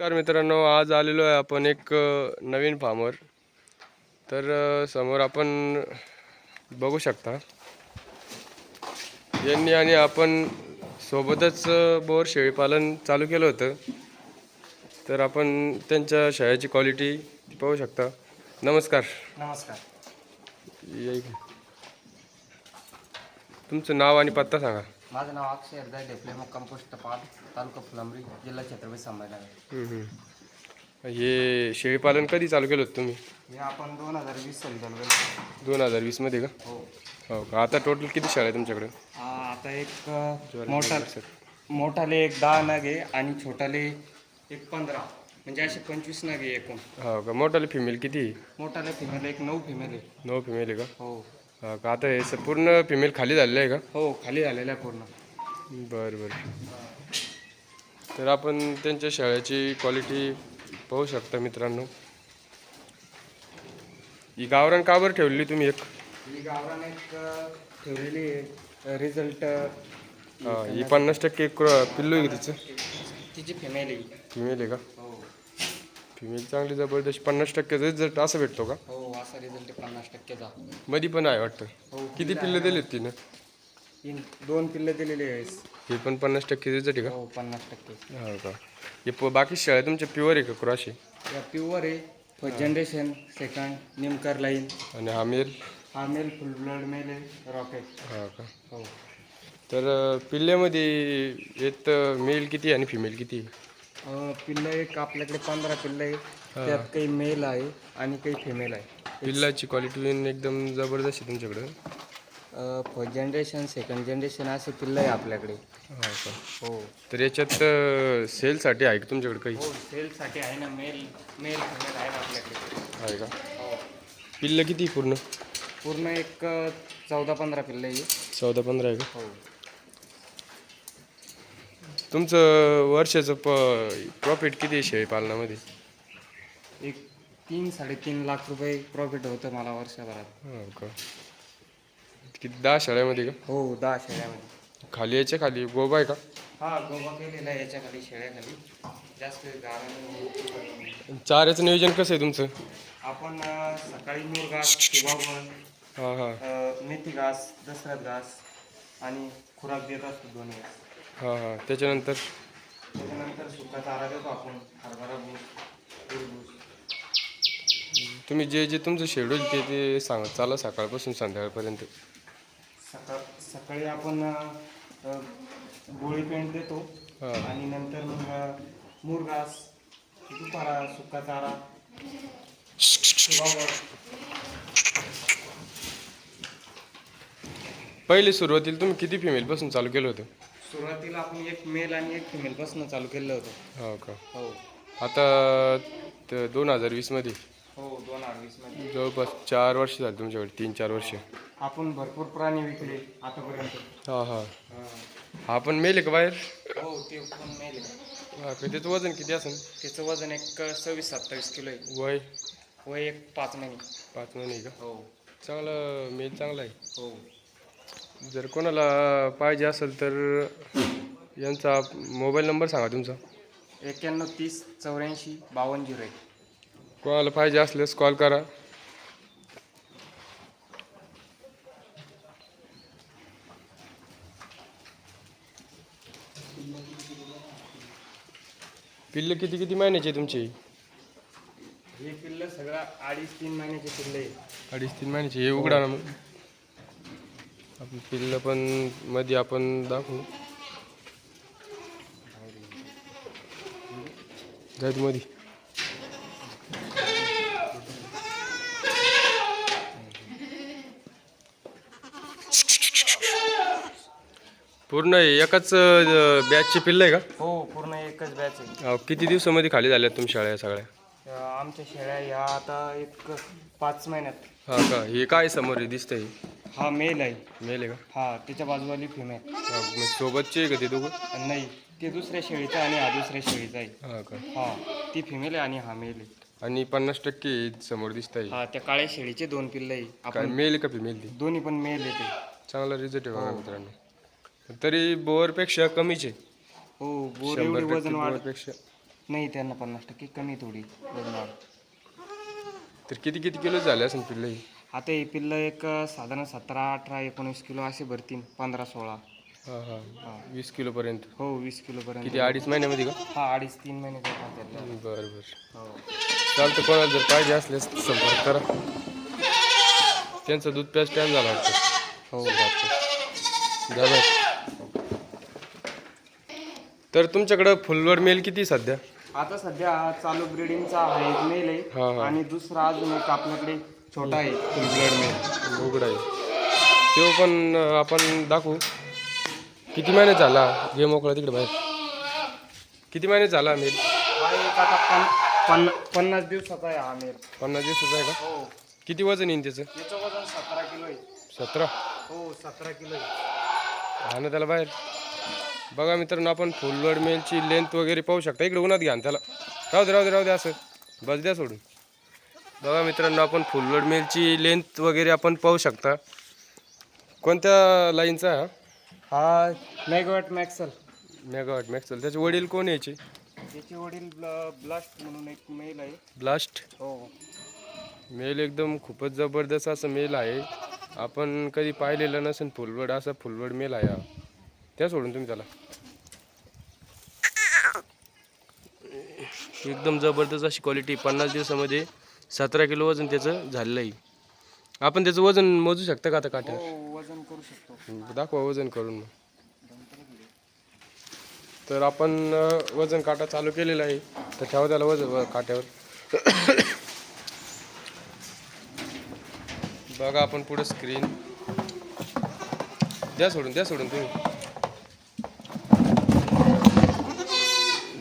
नमस्कार मित्रांनो आज आलेलो आहे आपण एक नवीन फार्मवर तर समोर आपण बघू शकता यांनी आणि आपण सोबतच बोर शेळीपालन चालू केलं होतं. तर आपण त्यांच्या शेळ्याची क्वालिटी पाहू शकता. नमस्कार. नमस्कार. तुमचं नाव आणि पत्ता सांगा. माझं नाव अक्षय हरदाय ढेपले मुक्काम पोस्ट पाल तालुका फुलंब्री जिल्हा छत्रपती संभाजीनगर. हम्म. हे शेळीपालन कधी चालू केलं होतं तुम्ही? हे आपण दोन हजार वीस साली चालू केलं दोन हजार वीसमध्ये का? हो. हो का? आता टोटल किती शाळा आहे तुमच्याकडे? आ, आता एक अ, मोठा मोठाले एक दहा नग आहे आणि छोटाले एक पंधरा. म्हणजे असे पंचवीस नग आहे एकूण. हो का? मोठाले फिमेल किती? मोठाले फिमेल एक नऊ फिमेल आहे. नऊ फिमेल आहे का? हो. हा का आता हे स- पूर्ण फिमेल खाली झालेलं आहे का? हो खाली झालेला आहे पूर्ण. बरं बरं. तर आपण त्यांच्या शाळेची क्वालिटी पाहू शकता मित्रांनो. ही गावरान का बरं ठेवलेली तुम्ही एक? ही गावरान एक अ, ठेवलेली आहे. रिझल्ट हा ही पन्नास टक्के क्र- पिल्लू आहे का तिचं? तिची फिमेल आहे. फिमेल आहे का? हो. फिमेल चांगली जबरदस्त. पन्नास टक्के रिझल्ट असं भेटतो का? हो. असा रिझल्ट पन्नास टक्केचा मधी पण आहे वाटतं. हो किती पिल्लं दिलेत तिनं? तीन दोन पिल्ले दिलेली आहे हे पण पन्नास टक्के रिझल्ट आहे हो पन्नास टक्के. का हो का? हे प- बाकी शाळा तुमच्या प्युअर आहे का आहे या प्युअर आहे. First generation second Nimkar line आणि हा मेल हा मेल फुल ब्लड मेल आहे रॉकेट हा का? हो. तर अ, पिल्ल्यामध्ये येत मेल किती आणि फिमेल किती? अं, पिल्लं एक आपल्याकडे पंधरा पिल्लं आहे त्यात काही मेल आहे आणि काही फिमेल आहे. पिल्लाची क्वालिटी एकदम जबरदस्त आहे तुमच्याकडं. फर्स्ट जनरेशन सेकंड जनरेशन असे पिल्लं आहे आपल्याकडे. हा हो. तर याच्यात सेलसाठी आहे का तुमच्याकडे काही? हो सेलसाठी आहे ना मेल मेल फिमेल आहे ना आपल्याकडे. आहे का? हो. पिल्लं किती पूर्ण? पूर्ण एक चौदा पंधरा पिल्लं आहे चौदा पंधरा आहे का? हो. तुमचं वर्षाचं प प्रॉफिट किती आहे शेळी पालनामध्ये? एक तीन साडेतीन लाख रुपये प्रॉफिट होतं मला वर्षभरात. हो का? किती? दहा शाळेमध्ये का? हो दहा शेळ्यामध्ये. खाली याच्या खाली? गोबा आहे का? हा गोबा केलेला आहे याच्या खाली शेळ्याखाली. जास्त गारा चाऱ्याचं नियोजन कसं आहे तुमचं? आपण अं, सकाळी मूर घास किंवा हां हां. मेथी घास दसऱ्यात घास आणि खुराक देत असतो दोन्ही वेळेस. हां हां. त्याच्यानंतर? त्याच्यानंतर सुका चारा देतो आपण हरभरा भूस तूरभूस तुम्ही जे जे तुमचं शेड्यूल ते ते सांगा. चाला सकाळपासून संध्याकाळपर्यंत. सकाळ सकाळी आपण अं, गोळी पेंट देतो हा. आणि नंतर मग अं, मूर घास दुपारा सुका चारा पहिले सुरुवातीला तुम्ही किती फिमेलपासून चालू केलं होतं? सुरुवातीला आपण एक मेल आणि एक फिमेल पासून चालू केलं होतं. हो का? हो. आता त- दोन हजार वीसमध्ये हो दोन मध्ये जवळपास चार वर्ष झाली तुमच्याकडे तीन चार वर्ष. आपण भरपूर प्राणी विकले आतापर्यंत. हां हां. हा. हा पण मेल का बाहेर? हो ते पण मेल. आहे. हा का त्याचं वजन किती असेल? त्याचं वजन एक सव्वीस सत्तावीस किलो आहे. वय? वय एक पाच महिने. पाच महिने का? हो. चांगलं मेल चांगला आहे. हो. जर कोणाला पाहिजे असेल तर यांचा मोबाईल नंबर सांगा तुमचा. एक्क्याण्णव तीस चौऱ्याऐंशी बावन्न झिरो एक. कोणाला पाहिजे असल्यास कॉल करा. पिल्लं किती किती महिन्याची आहे तुमची? हे पिल्लं सगळं अडीच तीन महिन्याचे पिल्लं अडीच तीन महिन्याची हे उघडा ना मग. आपण पिल्लं पण मध्ये आपण दाखवू. जायत मध्ये पूर्ण एकाच बॅचची पिल्लं आहे का? हो पूर्ण एकच बॅच आहे. अहो, किती दिवसामध्ये खाली झाल्यात तुमच्या शाळा सगळ्या? अं, आमच्या शेळ्या ह्या आता एक पाच महिन्यात. हा का? हे काय समोर दिसतंय? हा मेल आहे. मेल आहे हा त्याच्या बाजूवाली फिमेल का हा, मग सोबतचे आहे का ते दोघं? नाही ते दुसऱ्या शेळीचा आणि हा दुसऱ्या शेळीचा आहे. हा का? हा ती फिमेल आहे आणि हा मेल आहे. आणि पन्नास टक्के समोर दिसत आहे हा त्या काळ्या शेळीचे दोन पिल्लं आहे. काय आपण मेल का फिमेल ती? दोन्ही पण मेल आहे ते. चांगला रिझल्ट आहे बघा मित्रांनो. तरी बोअरपेक्षा कमीच आहे. हो बोर शंभर एवढी टक्के वजन वाढ बोअरपेक्षा नाही त्यांना पन्नास टक्के कमी थोडी वजन वाढ. तर किती किती किलो झाले असेल पिल्लं ही आता हे पिल्लं एक साधारण सतरा अठरा एकोणीस किलो असे भरतील पंधरा सोळा. हां हां. वीस किलोपर्यंत हो वीस किलोपर्यंत किती अडीच महिन्यामध्ये का? हा अडीच तीन महिने जातात त्याला. बरं बरं. हो. चालतं कोणाला जर पाहिजे असल्यास संपर्क करा. त्यांचं दूध प्यास टाईम झाला वाटतं. हो. दादा तर तुमच्याकडं फुलवर मेल किती सध्या? आता सध्या चालू ब्रिडिंगचा हा एक मेल हा, आहे. हा. आणि दुसरा अजून एक आपल्याकडे छोटा आहे फुल ब्लड मेल उघडा आहे. तो पण अं, आपण दाखवू. किती महिने झाला? घे मोकळा तिकडे बाहेर. किती महिने झाला मेल हा एक आता पन पन पन्नास दिवसाचा आहे हा मेल पन्नास दिवसाचा आहे का? हो. किती वजन येईन त्याचं? याचं वजन सतरा किलो आहे. सतरा? हो सतरा किलो आहे. हा ना त्याला बाहेर. बघा मित्रांनो आपण फुलवड मेलची लेंथ वगैरे पाहू शकता. इकडे उन्हात घ्या त्याला राहू दे राहू दे राहू दे असं. बस द्या सोडून. बघा मित्रांनो आपण फुलवड मेलची लेंथ वगैरे आपण पाहू शकता. कोणत्या लाईनचा हा? हा मेगावॅट मॅक्सल मेगावॉट मॅक्सल त्याचे वडील कोण यायचे? त्याचे वडील ब्लास्ट म्हणून एक मेल आहे. ब्लास्ट हो. मेल एकदम खूपच जबरदस्त असं मेल आहे. आपण कधी पाहिलेलं नसेल फुलवड असा फुलवड मेल आहे हा. त्या सोडून तुम्ही त्याला एकदम जबरदस्त अशी क्वालिटी पन्नास दिवसामध्ये सतरा किलो वजन त्याचं झालेलं आहे आपण त्याचं वजन मोजू शकता का आता काट्यावर हो वजन करू शकतो. दाखवा वजन करून. मग तर आपण वजन काटा चालू केलेला आहे. तर ठेवा त्याला वजन काट्यावर. बघा आपण पुढे स्क्रीन द्या सोडून द्या सोडून तुम्ही.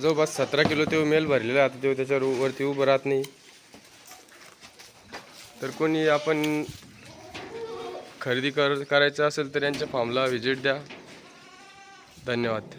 जो बस सतरा किलो ते मेल भरलेला आहे आता तो त्याच्यावर वरती उभं राहत नाही. तर कोणी आपण खरेदी कर करायचं असेल तर यांच्या फॉर्मला व्हिजिट द्या. धन्यवाद.